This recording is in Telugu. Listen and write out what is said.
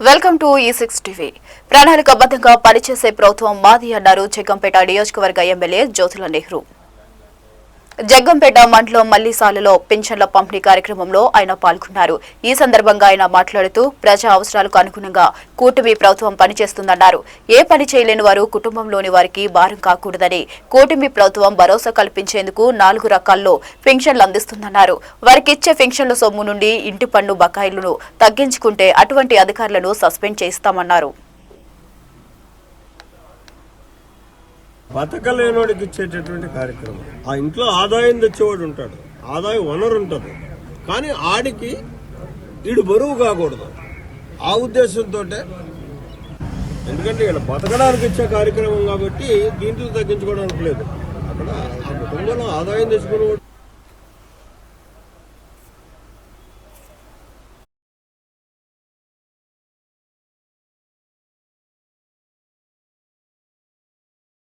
వెల్కమ్ టు e ఈ సిక్స్ టీవీ ప్రణాళికబద్ధంగా పనిచేసే ప్రభుత్వం మాది అన్నారు జగ్గంపేట నియోజకవర్గ ఎమ్మెల్యే జ్యోతుల నెహ్రూ. జగ్గంపేట మండలం మల్లిసాలలో పెన్షన్ల పంపిణీ కార్యక్రమంలో ఆయన పాల్గొన్నారు. ఈ సందర్భంగా ఆయన మాట్లాడుతూ ప్రజా అవసరాలకు అనుగుణంగా కూటమి ప్రభుత్వం పనిచేస్తుందన్నారు. ఏ పని చేయలేని వారు కుటుంబంలోని వారికి భారం కాకూడదని కూటమి ప్రభుత్వం భరోసా కల్పించేందుకు నాలుగు రకాల్లో పెన్షన్లు అందిస్తుందన్నారు. వారికిచ్చే పెన్షన్ల సొమ్ము నుండి ఇంటి పన్ను బకాయిలను తగ్గించుకుంటే అటువంటి అధికారులను సస్పెండ్ చేస్తామన్నారు. బతకలేనోడికి ఇచ్చేటటువంటి కార్యక్రమం. ఆ ఇంట్లో ఆదాయం తెచ్చేవాడు ఉంటాడు. ఆదాయ వనరు ఉంటుంది. కానీ ఆడికి ఈడు బరువు కాకూడదు. ఆ ఉద్దేశంతో ఎందుకంటే ఇక్కడ బతకడానికి ఇచ్చే కార్యక్రమం కాబట్టి దీంట్లో తగ్గించుకోవడానికి లేదు. అక్కడ ఆ కుటుంబంలో ఆదాయం తెచ్చుకునేవాడు